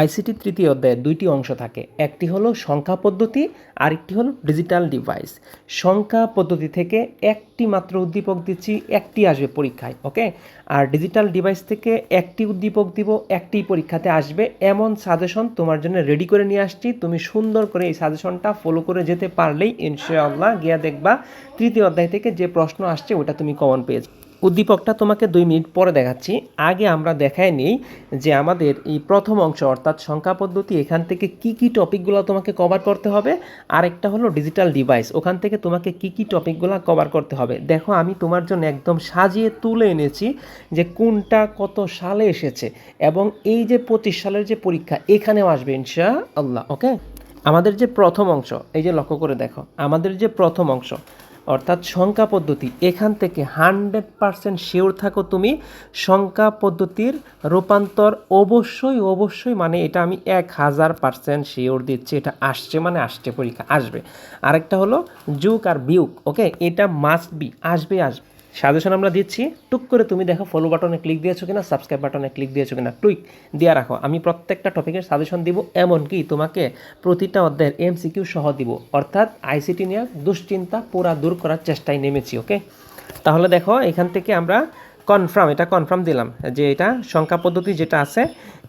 ICT তৃতীয় অধ্যায়ে দুইটি অংশ থাকে। একটি হলো সংখ্যা পদ্ধতি, আরেকটি হলো ডিজিটাল ডিভাইস। সংখ্যা পদ্ধতি থেকে একটি মাত্র উদ্দীপক দিচ্ছি, একটি আসবে পরীক্ষায়, ওকে? আর ডিজিটাল ডিভাইস থেকে একটি উদ্দীপক দিব, একটি পরীক্ষাতে আসবে। এমন সাজেশন তোমার জন্য রেডি করে নিয়ে আসছি। তুমি সুন্দর করে এই সাজেশনটা ফলো করে যেতে পারলেই ইনশাআল্লাহ গিয়া দেখবা তৃতীয় অধ্যায় থেকে যে প্রশ্ন আসছে, ওটা তুমি কমন পেয়েছ উদ্দীপকটা তোমাকে দুই মিনিট পরে দেখাচ্ছি। আগে আমরা দেখাই নিই যে আমাদের এই প্রথম অংশ অর্থাৎ সংখ্যা পদ্ধতি, এখান থেকে কি কি টপিকগুলো তোমাকে কভার করতে হবে। আরেকটা হলো ডিজিটাল ডিভাইস ওখান থেকে তোমাকে কি কি টপিকগুলো কভার করতে হবে। দেখো, আমি তোমার জন্য একদম সাজিয়ে তুলে এনেছি যে কোনটা কত সালে এসেছে এবং এই যে পঁচিশ সালের যে পরীক্ষা, এখানেও আসবে ইনশা আল্লাহ ওকে আমাদের যে প্রথম অংশ, এই যে লক্ষ্য করে দেখো, আমাদের যে প্রথম অংশ অর্থাৎ সংখ্যা পদ্ধতি। এখান থেকে হান্ড্রেড পারসেন্ট শিওর থাকো তুমি সংখ্যা পদ্ধতির রূপান্তর অবশ্যই অবশ্যই মানে এটা আমি এক হাজার পারসেন্ট শিওর দিচ্ছি, এটা আসছে মানে আসছে, পরীক্ষা আসবে। আরেকটা হলো যুগ আর বিউক ওকে এটা মাস্ট বি আসবে আসবে। সাজেশন আমরা দিচ্ছি, টুক করে তুমি দেখো ফলো বাটনে ক্লিক দিয়েছ কিনা সাবস্ক্রাইব বাটনে ক্লিক দিয়েছ কিনা টুইক দিয়ে রাখো। আমি প্রত্যেকটা টপিকের সাজেশন দিব, এমনকি তোমাকে প্রতিটা অধ্যায়ের এমসিকিউ সহ দিব। অর্থাৎ আইসিটি নিয়ে দুশ্চিন্তা পুরা দূর করার চেষ্টায় নেমেছি ওকে তাহলে দেখো, এখান থেকে আমরা কনফার্ম এটা কনফার্ম দিলাম যে এটা সংখ্যা পদ্ধতি যেটা আছে,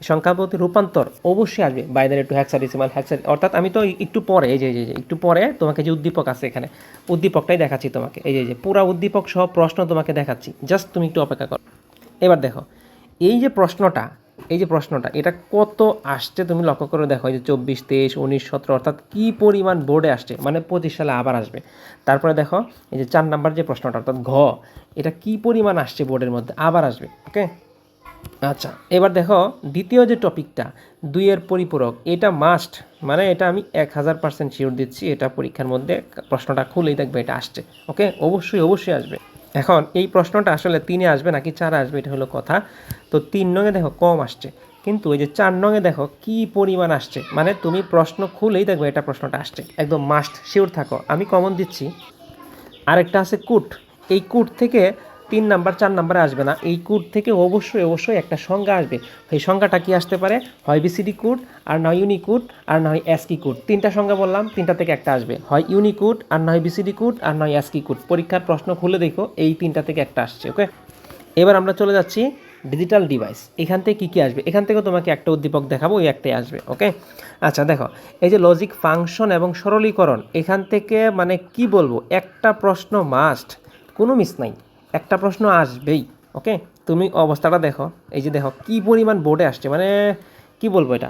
সংখ্যা পদ্ধতি রূপান্তর অবশ্যই আসবে বাইনারি টু হ্যাক্সাডেসিমাল হ্যাক্সা অর্থাৎ আমি তো একটু পরে, এই যে যে একটু পরে তোমাকে যে উদ্দীপক আছে এখানে, উদ্দীপকটাই দেখাচ্ছি তোমাকে। এই যে পুরা উদ্দীপক সহ প্রশ্ন তোমাকে দেখাচ্ছি। জাস্ট তুমি একটু অপেক্ষা করো। এবার দেখো, এই যে প্রশ্নটা এই যে প্রশ্নটা, এটা কত আসছে তুমি লক্ষ্য করে দেখো যে চব্বিশ, তেইশ, উনিশ, সতেরো, অর্থাৎ কী পরিমাণ বোর্ডে আসছে? মানে পঁচিশ সালে আবার আসবে। তারপরে দেখো, এই যে চার নাম্বার যে প্রশ্নটা, অর্থাৎ ঘ, এটা কী পরিমাণ আসছে বোর্ডের মধ্যে? আবার আসবে, ওকে? আচ্ছা এবার দেখো, দ্বিতীয় যে টপিকটা, দুইয়ের পরিপূরক, এটা মাস্ট মানে এটা আমি এক হাজার পার্সেন্ট শিওর দিচ্ছি, এটা পরীক্ষার মধ্যে প্রশ্নটা খুলেই দেখবে এটা আসছে, ওকে? অবশ্যই অবশ্যই আসবে। এখন এই প্রশ্নটা আসলে তিনে আসবে নাকি চারে আসবে, এটা হলো কথা। তো তিন নঙে দেখো কম আসছে। কিন্তু ওই যে চার নঙে দেখো কি পরিমাণ আসছে? মানে তুমি প্রশ্ন খুলেই দেখবে এটা প্রশ্নটা আসছে। একদম মাস্ট শিওর থাকো। আমি কমন দিচ্ছি। আরেকটা আছে কুট। এই কুট থেকে তিন নাম্বার, চার নাম্বারে আসবে না। এই কোড থেকে অবশ্যই অবশ্যই একটা সংজ্ঞা আসবে। এই সংজ্ঞাটা কি আসতে পারে? হয় বিসিডি কোড, আর নয় ইউনিকুট আর নয় অ্যাসকি কোড। তিনটা সংজ্ঞা বললাম, তিনটা থেকে একটা আসবে। হয় ইউনিকুট আর নয় বিসিডি কোড, আর নয় অ্যাসকি কোড। পরীক্ষার প্রশ্ন খুলে দেখো, এই তিনটা থেকে একটা আসছে ওকে এবার আমরা চলে যাচ্ছি ডিজিটাল ডিভাইস এখান থেকে কী কী আসবে? এখান থেকেও তোমাকে একটা উদ্দীপক দেখাবো, ওই একটাই আসবে ওকে আচ্ছা দেখো, এই যে লজিক ফাংশন এবং সরলীকরণ, এখান থেকে মানে কি বলব? একটা প্রশ্ন মাস্ট কোনো মিস নাই। একটা প্রশ্ন আসবেই ওকে তুমি অবস্থাটা দেখো, এই যে দেখো, কি পরিমাণ বোর্ডে আসছে? মানে কি বলব এটা?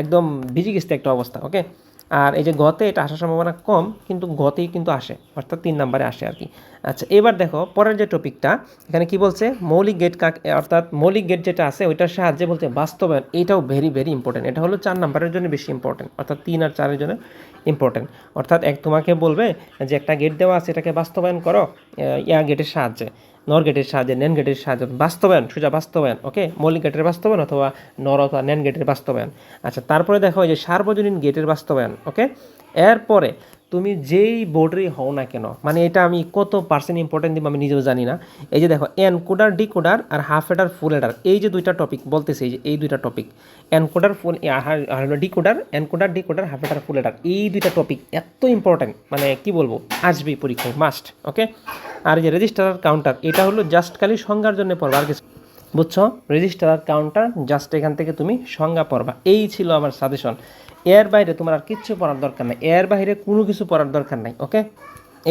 একদম ভিজি গেছে একটা অবস্থা ওকে আর এই যে গতে এটা আসার সম্ভাবনা কম, কিন্তু গতেই কিন্তু আসে, অর্থাৎ তিন নাম্বারে আসে আর কি। আচ্ছা এবার দেখো, পরের যে টপিকটা, এখানে কি বলছে? মৌলিক গেট কাক, অর্থাৎ মৌলিক গেট যেটা আছে, ওইটার সাহায্যে বলছে বাস্তবায়ন, এটাও ভেরি ভেরি ইম্পর্টেন্ট এটা হলো চার নাম্বারের জন্য বেশি ইম্পর্টেন্ট অর্থাৎ তিন আর চারের জন্য ইম্পর্টেন্ট অর্থাৎ এক তোমাকে বলবে যে একটা গেট দেওয়া আছে, এটাকে বাস্তবায়ন করো ইয়া গেটের সাহায্যে। নর গেটের সাহায্যে ন্যান গেটের সাহায্যে বাস্তবায়ন, সোজা বাস্তবায়ন ওকে মৌলিক গেটের বাস্তবায়ন অথবা নর অথবা ন্যান গেটের বাস্তবায়ন। আচ্ছা তারপরে দেখো যে সার্বজনীন গেটের বাস্তবায়ন ওকে এরপরে তুমি যেই বোর্ডেরই হও না কেন মানে এটা আমি কত পার্সেন্ট ইম্পর্টেন্ট দিব আমি নিজেও জানি না। এই যে দেখো এনকোডার ডিকোডার আর হাফ এডার ফুল এডার এই যে দুইটা টপিক বলতেছে, এই যে এই দুইটা topic encoder full decoder encoder decoder half adder full adder এই দুইটা টপিক এত ইম্পর্টেন্ট মানে কি বলব, আসবেই পরীক্ষায় মাস্ট ওকে আর যে রেজিস্টার কাউন্টার এটা হলো জাস্ট খালি সংজ্ঞার জন্য পড়বা। আর কিছু বুঝছ? রেজিস্টার কাউন্টার জাস্ট এখান থেকে তুমি সংজ্ঞা পড়বা। এই ছিল আমার সাজেশন এর বাইরে তোমার আর কিচ্ছু পড়ার দরকার নাই। এর বাইরে কোনো কিছু পড়ার দরকার নাই ওকে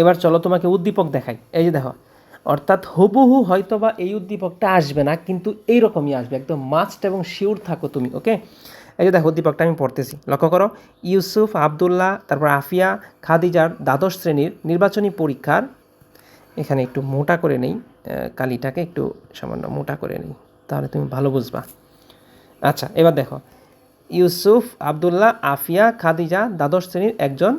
এবার চলো তোমাকে উদ্দীপক দেখাই। এই যে দেখো, অর্থাৎ হুবহু হয়তো বা এই উদ্দীপকটা আসবে না, কিন্তু এইরকমই আসবে। একদম মাস্ট এবং শিওর থাকো তুমি ওকে এই যে দেখো, উদ্দীপকটা আমি পড়তেছি। লক্ষ্য করো, ইউসুফ, আবদুল্লাহ, তারপর আফিয়া, খাদিজার দ্বাদশ শ্রেণির নির্বাচনী পরীক্ষার এখানে একটু মোটা করে নেই কালিটাকে একটু সামান্য মোটা করে নেই, তাহলে তুমি ভালো বুঝবা। আচ্ছা এবার দেখো। ইউসুফ, আবদুল্লাহ, আফিয়া, খাদিজা দ্বাদশ শ্রেণির একজন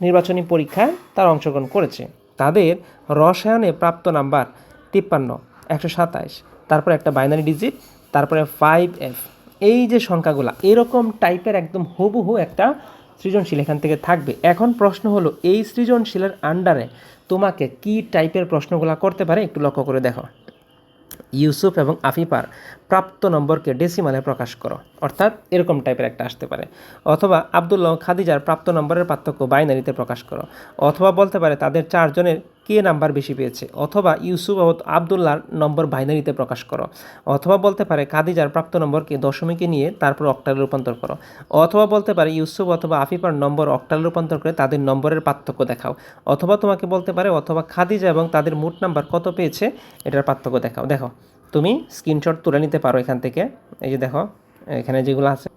নির্বাচনী পরীক্ষায় তার অংশগ্রহণ করেছে। তাদের রসায়নে প্রাপ্ত নাম্বার তিপ্পান্ন, একশো সাতাইশ, তারপরে একটা বাইনারি ডিজিট তারপরে ফাইভ এফ এই যে সংখ্যাগুলো, এরকম টাইপের একদম হুবহু একটা সৃজনশীল এখান থেকে থাকবে। এখন প্রশ্ন হলো, এই সৃজনশীলের আন্ডারে তোমাকে কি টাইপের প্রশ্নগুলো করতে পারে? একটু লক্ষ্য করে দেখো। ইউসুফ এবং আফিফার প্রাপ্ত নম্বরকে ডেসিমালে প্রকাশ করো। অর্থাৎ এরকম টাইপের একটা আসতে পারে। অথবা আবদুল্লাহ খাদিজার প্রাপ্ত নম্বরের পার্থক্য বাইনারিতে প্রকাশ করো। অথবা বলতে পারে, তাদের চারজনের কে নাম্বার বেশি পেয়েছে? অথবা ইউসুফ ও আবদুল্লাহর নম্বর বাইনারিতে প্রকাশ করো। অথবা বলতে পারে খাদিজার প্রাপ্ত নম্বরকে দশমিকে নিয়ে তারপর অক্টালে রূপান্তর করো। অথবা বলতে পারে ইউসুফ অথবা আফিফার নম্বর অক্টালে রূপান্তর করে তাদের নম্বরের পার্থক্য দেখাও। অথবা তোমাকে বলতে পারে অথবা খাদিজা এবং তাদের মোট নাম্বার কত পেয়েছে? এটার পার্থক্য দেখাও। দেখো, তুমি স্ক্রিনশট তুলে নিতে পারো এখান থেকে। এই যে দেখো, এখানে যেগুলো আছে,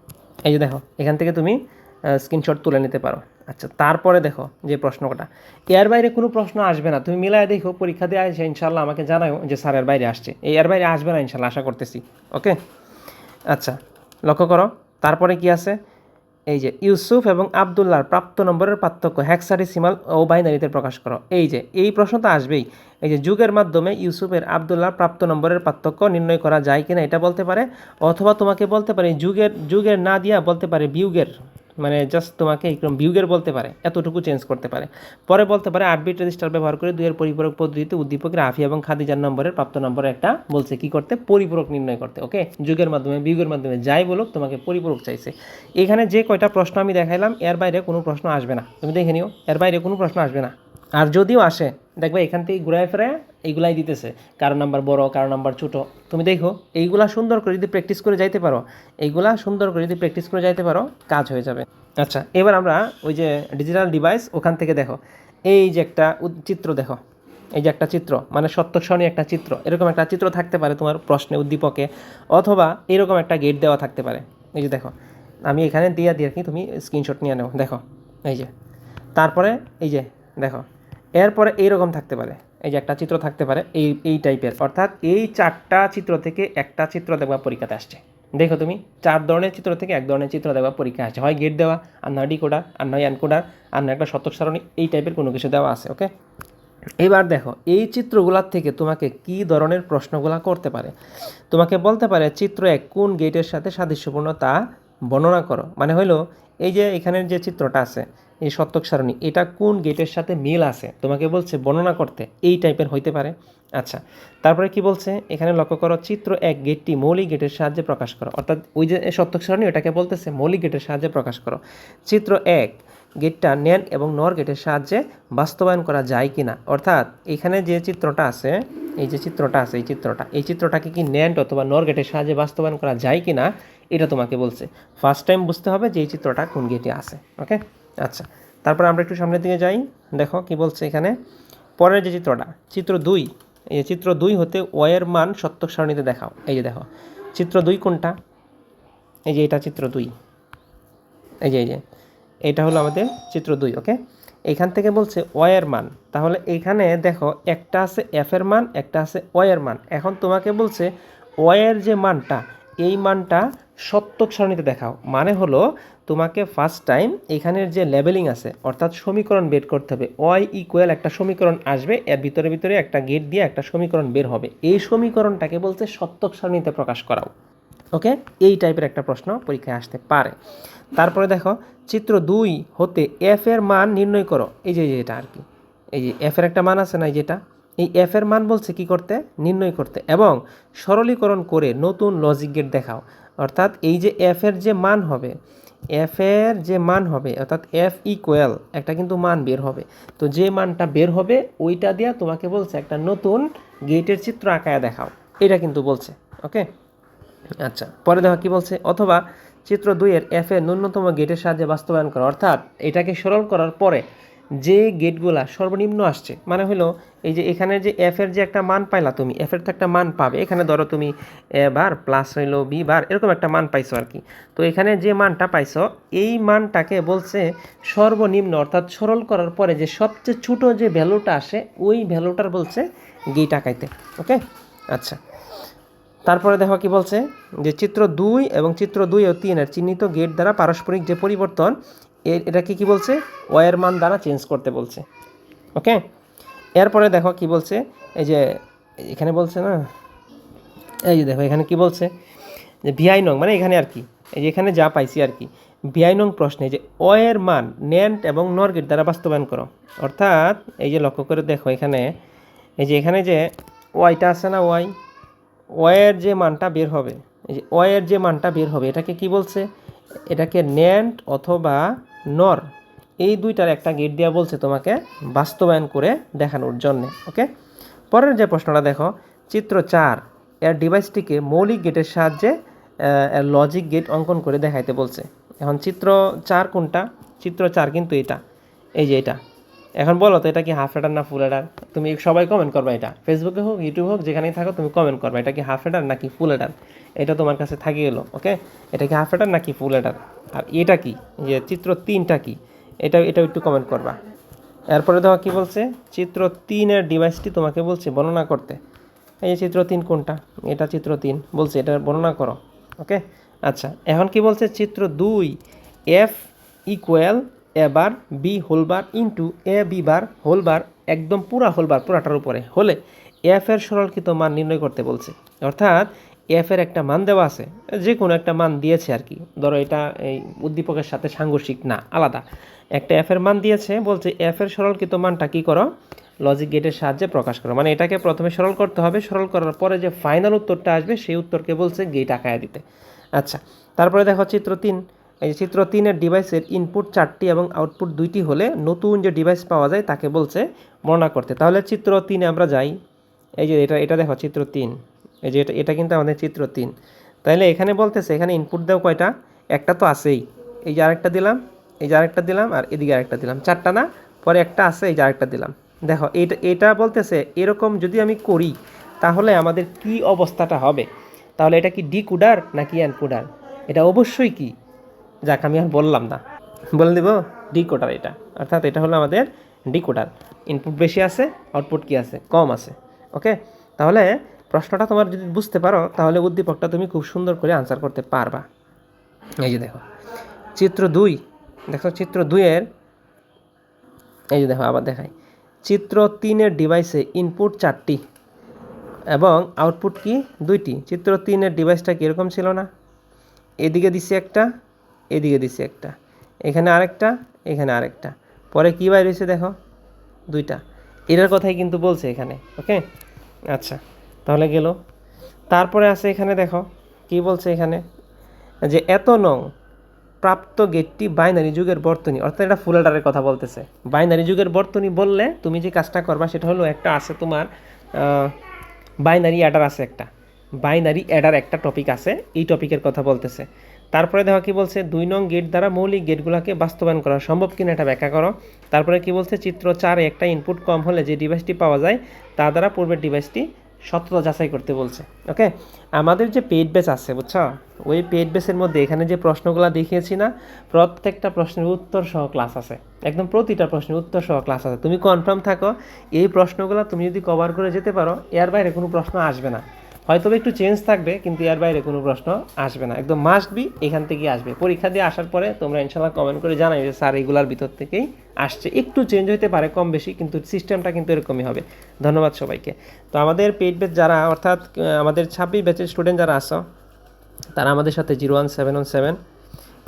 এই যে দেখো, এখান থেকে তুমি স্ক্রিনশট তুলে নিতে পারো। আচ্ছা তারপরে দেখো যে প্রশ্নটা। এর বাইরে কোনো প্রশ্ন আসবে না। তুমি মিলায় দেখো, পরীক্ষা দিয়ে আসে ইনশাল্লাহ আমাকে জানাও যে স্যার এর বাইরে আসছে। এই এর বাইরে আসবে না ইনশাল্লাহ আশা করতেছি। ওকে? আচ্ছা লক্ষ্য করো, তারপরে কি আছে? এই যে, ইউসুফ এবং আবদুল্লাহর প্রাপ্ত নম্বরের পার্থক্য হ্যাক্সাডেসিমাল ও বাইনারিতে প্রকাশ করো। এই যে, এই প্রশ্ন তো আসবেই। এই যে, যুগের মাধ্যমে ইউসুফের আবদুল্লাহর প্রাপ্ত নম্বরের পার্থক্য নির্ণয় করা যায় কিনা এটা বলতে পারে, অথবা তোমাকে বলতে পারে যুগের যুগের না দিয়া বলতে পারে বিয়োগের। মানে জাস্ট তোমাকে একদম বিয়োগের বলতে পারে, এতটুকু চেঞ্জ করতে পারে। পরে বলতে পারে আরবিট রেজিস্টার ব্যবহার করে দুইয়ের পরিপূরক পদ্ধতিতে উদ্দীপকের আফি এবং খাদিজার নম্বরের প্রাপ্ত নম্বরে একটা বলছে কি করতে, পরিপূরক নির্ণয় করতে ওকে যুগের মাধ্যমে, বিয়োগের মাধ্যমে যাই বলুক, তোমাকে পরিপূরক চাইছে। এখানে যে কয়টা প্রশ্ন আমি দেখাইলাম, এর বাইরে কোনো প্রশ্ন আসবে না। তুমি দেখে নিও, এর বাইরে কোনো প্রশ্ন আসবে না। আর যদিও আসে, দেখবে এখান থেকে ঘুরায় ফেরে এইগুলাই দিতেছে, কারও নাম্বার বড়, কারও নাম্বার ছোট। তুমি দেখো, এইগুলা সুন্দর করে যদি প্র্যাকটিস করে যাইতে পারো, এইগুলা সুন্দর করে যদি প্র্যাকটিস করে যাইতে পারো, কাজ হয়ে যাবে। আচ্ছা এবার আমরা ওই যে ডিজিটাল ডিভাইস ওখান থেকে দেখো। এই যে একটা চিত্র দেখো। এই যে একটা চিত্র মানে সত্যক্ষণী একটা চিত্র। এরকম একটা চিত্র থাকতে পারে তোমার প্রশ্নে উদ্দীপকে, অথবা এরকম একটা গেট দেওয়া থাকতে পারে। এই যে দেখো, আমি এখানে দিয়ে দিয়ে কি তুমি স্ক্রিনশট নিয়ে নাও, দেখো। এই যে, তারপরে এই যে দেখো, এরপরে এইরকম থাকতে পারে। এই যে একটা চিত্র থাকতে পারে, এই এই টাইপের অর্থাৎ এই চারটা চিত্র থেকে একটা চিত্র দেখবা পরীক্ষাতে আসছে। দেখো তুমি, চার ধরনের চিত্র থেকে এক ধরনের চিত্র দেখবা পরীক্ষা আসছে। হয় গেট দেওয়া, আর নয় ডিকোডার আর নয় অ্যানকোডার আর নয় একটা শতক সারণী এই টাইপের কোনো কিছু দেওয়া আছে ওকে এবার দেখো, এই চিত্রগুলার থেকে তোমাকে কি ধরনের প্রশ্নগুলা করতে পারে? তোমাকে বলতে পারে, চিত্র এক, কোন গেটের সাথে সাদৃশ্যপূর্ণ তা বর্ণনা করো। মানে হলো এই যে এখানের যে চিত্রটা আছে এই সত্যক সারণী, এটা কোন গেটের সাথে মিল আছে? তোমাকে বলছে বর্ণনা করতে, এই টাইপের হইতে পারে। আচ্ছা তারপরে কি বলছে? এখানে লক্ষ্য করো, চিত্র এক, গেটটি মৌলিক গেটের সাহায্যে প্রকাশ করো। অর্থাৎ ওই যে সত্যক সারণী ওটাকে বলতেছে মৌলিক গেটের সাহায্যে প্রকাশ করো। চিত্র এক, গেটটা ন্যান এবং নর গেটের সাহায্যে বাস্তবায়ন করা যায় কি না অর্থাৎ এখানে যে চিত্রটা আছে, এই যে চিত্রটা আছে, এই চিত্রটা, এই চিত্রটাকে কি ন্যান্ড অথবা নর গেটের সাহায্যে বাস্তবায়ন করা যায় কি না এটা তোমাকে বলছে। ফার্স্ট টাইম বুঝতে হবে যে এই চিত্রটা কোন গেটে আছে ওকে আচ্ছা তারপর আমরা একটু সামনের দিকে যাই। দেখো কি বলছে এখানে। পরের যে চিত্রটা, চিত্র দুই, এই যে চিত্র দুই হতে ওয়ের মান সত্যক সারণীতে দেখাও। এই যে দেখো, চিত্র দুই কোনটা? এই যে এটা চিত্র দুই। এই যে এই যে, এটা হলো আমাদের চিত্র দুই, ওকে? এখান থেকে বলছে ওয়ের মান। তাহলে এখানে দেখো, একটা আছে এফ এর মান, একটা আছে ওয়ের মান। এখন তোমাকে বলছে ওয়ের যে মানটা এই মানটা সত্যক সারণীতে দেখাও। মানে হলো তোমাকে ফার্স্ট টাইম এখানের যে লেভেলিং আছে, অর্থাৎ সমীকরণ বের করতে হবে। ওয়াই ইকুয়াল একটা সমীকরণ আসবে, এর ভিতরে ভিতরে একটা গেট দিয়ে একটা সমীকরণ বের হবে। এই সমীকরণটাকে বলছে সত্যক সারণীতে প্রকাশ করাও। ওকে এই টাইপের একটা প্রশ্ন পরীক্ষায় আসতে পারে। তারপরে দেখো, চিত্র দুই হতে এফ এর মান নির্ণয় করো। এই যে এটা আর কি। এই যে এফ এর একটা মান আছে না যেটা এই এফ এর মান বলছে কি করতে? নির্ণয় করতে। এবং সরলীকরণ করে নতুন লজিক গেট দেখাও। অর্থাৎ এই যে এফ এর যে মান হবে এফ এর যে মান হবে, অর্থাৎ এফ ইকুয়াল একটা কিন্তু মান বের হবে। তো যে মানটা বের হবে, ওইটা দিয়া তোমাকে বলছে একটা নতুন গেটের চিত্র আঁকায় দেখাও। এটা কিন্তু বলছে ওকে আচ্ছা পরে দেখো কি বলছে? অথবা চিত্র দুইয়ের এফ এর ন্যূনতম গেটের সাহায্যে বাস্তবায়ন করা। অর্থাৎ এটাকে সরল করার পরে যে গেটগুলা সর্বনিম্ন আসছে মানে হলো এই যে এখানে যে এফ এর যে একটা মান পাইলা তুমি এফ এর তো একটা মান পাবে। এখানে ধরো তুমি এ বার প্লাস হইল বি বার, এরকম একটা মান পাইছো আর কি। তো এখানে যে মানটা পাইছো, এই মানটাকে বলছে সর্বনিম্ন, অর্থাৎ সরল করার পরে যে সবচেয়ে ছোট যে ভ্যালুটা আসে, ওই ভ্যালুটার বলছে গেট আঁকাইতে, ওকে? আচ্ছা। তারপরে দেখো কি বলছে, যে চিত্র দুই এবং চিত্র দুই ও তিনের চিহ্নিত গেট দ্বারা পারস্পরিক যে পরিবর্তন এটাকে কি বলছে? ওয়ের মান দ্বারা চেঞ্জ করতে বলছে। ওকে এরপরে দেখো কি বলছে? এই যে, এখানে বলছে না? এই যে দেখো, এখানে কি বলছে? যে ভিআই নং মানে এখানে আর কি। এই যে এখানে যা পাইছি আর কি। ভিআই নং প্রশ্নে যে ওয়ের মান ন্যান্ট এবং নর গেট দ্বারা বাস্তবায়ন করো। অর্থাৎ, এই যে লক্ষ্য করে দেখো এখানে, এই যে এখানে যে ওয়াইটা আছে না ওয়াই? ওয়ের যে মানটা বের হবে, এই যে ওয়ের যে মানটা বের হবে, এটাকে কি বলছে? এটাকে ন্যান্ড অথবা নর। এই দুইটার একটা গেট দেওয়া বলছে তোমাকে বাস্তবায়ন করে দেখানোর জন্য ওকে পরের যে প্রশ্নটা দেখো, চিত্র চার, এর ডিভাইসটিকে মৌলিক গেটের সাহায্যে লজিক গেট অঙ্কন করে দেখাইতে বলছে। এখন চিত্র চার কোনটা? চিত্র চার কিন্তু এটা। এই যে এটা। এখন বলো তো, এটা কি হাফ এডার না ফুল এডার তুমি সবাই কমেন্ট করবা এটা। ফেসবুকে হোক ইউটিউব হোক, যেখানেই থাকো, তুমি কমেন্ট করবা, এটা কি হাফ এডার নাকি ফুল এডার এটা তোমার কাছে থাকি গেলো ওকে এটা কি হাফ এডার নাকি ফুল এডার আর এটা কি? যে চিত্র তিনটা কি? এটা এটা একটু কমেন্ট করবা। এরপরে দেখো কি বলছে? চিত্র তিনের ডিভাইসটি তোমাকে বলছে, বর্ণনা করতে। এই চিত্র তিন কোনটা? এটা চিত্র তিন। বলছে, এটা বর্ণনা করো ওকে আচ্ছা এখন কি বলছে? চিত্র দুই F equal A bar, B whole bar into A, B bar, whole bar, একদম পুরা হোল বার, পুরাটার উপরে। হলে এফ এর সরলকৃত মান নির্ণয় করতে বলছে। অর্থাৎ এফ এর একটা মান দেওয়া আছে। যে কোনো একটা মান দিয়েছে আর কি। ধরো এটা এই উদ্দীপকের সাথে সাংঘর্ষিক, না, আলাদা। একটা এফ এর মান দিয়েছে, বলছে এফ এর সরলকৃত মানটা কি করো? লজিক গেটের সাহায্যে প্রকাশ করো। মানে এটাকে প্রথমে সরল করতে হবে। সরল করার পরে যে ফাইনাল উত্তরটা আসবে, সেই উত্তরকে বলছে গেট আঁকায় দিতে। আচ্ছা তারপরে দেখো চিত্র তিন। এই যে চিত্র তিনের ডিভাইসের ইনপুট চারটি এবং আউটপুট দুইটি হলে নতুন যে ডিভাইস পাওয়া যায় তাকে বলছে বর্ণনা করতে। তাহলে চিত্র তিনে আমরা যাই। এই যে এটা এটা দেখো চিত্র তিন। এই যে এটা এটা কিন্তু আমাদের চিত্র তিন। তাহলে এখানে বলতেছে, এখানে ইনপুট দেও কয়টা? একটা তো আছেই। এই যে আরেকটা দিলাম, এই যে আরেকটা দিলাম আর এদিকে আরেকটা দিলাম। চারটা না? পরে একটা আছে, এই যে আরেকটা দিলাম। দেখো এটা এটা বলতেছে, এরকম যদি আমি করি, তাহলে আমাদের কি অবস্থাটা হবে? তাহলে এটা কি ডি কুডার নাকি অ্যান কুডার এটা অবশ্যই কি? যাক, আমি আর বললাম না। বলে দেব ডি কোডার এটা। অর্থাৎ এটা হলো আমাদের ডি কোডার ইনপুট বেশি আছে আউটপুট কি আছে? কম আছে। ওকে তাহলে প্রশ্নটা তোমার যদি বুঝতে পারো, তাহলে উদ্দীপকটা তুমি খুব সুন্দর করে আনসার করতে পারবা। এই যে দেখো, চিত্র দুই। দেখো, চিত্র দুইয়ের এই যে দেখো, আবার দেখাই। চিত্র তিনের ডিভাইসে ইনপুট চারটি এবং আউটপুট কি? দুইটি। চিত্র তিনের ডিভাইসটা কীরকম ছিল না? এদিকে দিছি একটা। এদিকে দিছি একটা। এখানে আরেকটা এখানে আরেকটা। পরে কী বাইর হয়েছে দেখো? দুইটা। এটার কথাই কিন্তু বলছে এখানে, ওকে? আচ্ছা তাহলে গেল। তারপরে আছে এখানে দেখো, কি বলছে এখানে? যে এত নং প্রাপ্ত গেটটি বাইনারি যুগের বর্তনী, অর্থাৎ এটা ফুলেডারের কথা বলতেছে। বাইনারি যুগের বর্তনী বললে তুমি যে কাজটা করবা সেটা হলো একটা আছে তোমার বাইনারি অ্যাডার আছে একটা। বাইনারি অ্যাডার একটা টপিক আছে, এই টপিকের কথা বলতেছে। তারপরে দেখো কি বলছে, দুই নং গেট দ্বারা মৌলিক গেটগুলোকে বাস্তবায়ন করা সম্ভব কিনা এটা ব্যাখ্যা করো। তারপরে কি বলছে, চিত্র চারে একটা ইনপুট কম হলে যে ডিভাইসটি পাওয়া যায়, তা দ্বারা পূর্বের ডিভাইসটি সত্যতা যাচাই করতে বলছে। ওকে আমাদের যে পেড বেস আছে, বুঝছ? ওই পেড বেসের মধ্যে এখানে যে প্রশ্নগুলো দেখিয়েছি না, প্রত্যেকটা প্রশ্নের উত্তর সহ ক্লাস আছে। একদম প্রতিটা প্রশ্নের উত্তর সহ ক্লাস আছে। তুমি কনফার্ম থাকো, এই প্রশ্নগুলো তুমি যদি কভার করে যেতে পারো, এর বাইরে কোনো প্রশ্ন আসবে না। হয়তো একটু চেঞ্জ থাকবে, কিন্তু এর বাইরে কোনো প্রশ্ন আসবে না। একদম মাস্ট বি এখান থেকেই আসবে। পরীক্ষা দিয়ে আসার পরে তোমরা ইনশাল্লাহ কমেন্ট করে জানাই যে, স্যার, এগুলার ভিতর থেকেই আসছে। একটু চেঞ্জ হতে পারে কম বেশি, কিন্তু সিস্টেমটা কিন্তু এরকমই হবে। ধন্যবাদ সবাইকে। তো আমাদের পেইড ব্যাচ যারা, অর্থাৎ, আমাদের ছাব্বিশ ব্যাচের স্টুডেন্ট যারা আসো তারা আমাদের সাথে zero one seven one seven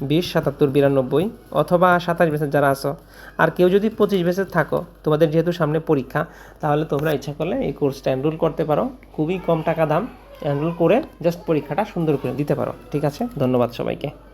বিশ, সাতাত্তর, বিরানব্বই অথবা সাতাশ বেসের যারা আসো আর কেউ যদি পঁচিশ বেসের থাকো, তোমাদের যেহেতু সামনে পরীক্ষা, তাহলে তোমরা ইচ্ছা করলে এই কোর্সটা এনরোল করতে পারো। খুবই কম টাকা দাম এনরোল করে জাস্ট পরীক্ষাটা সুন্দর করে দিতে পারো। ঠিক আছে? ধন্যবাদ সবাইকে।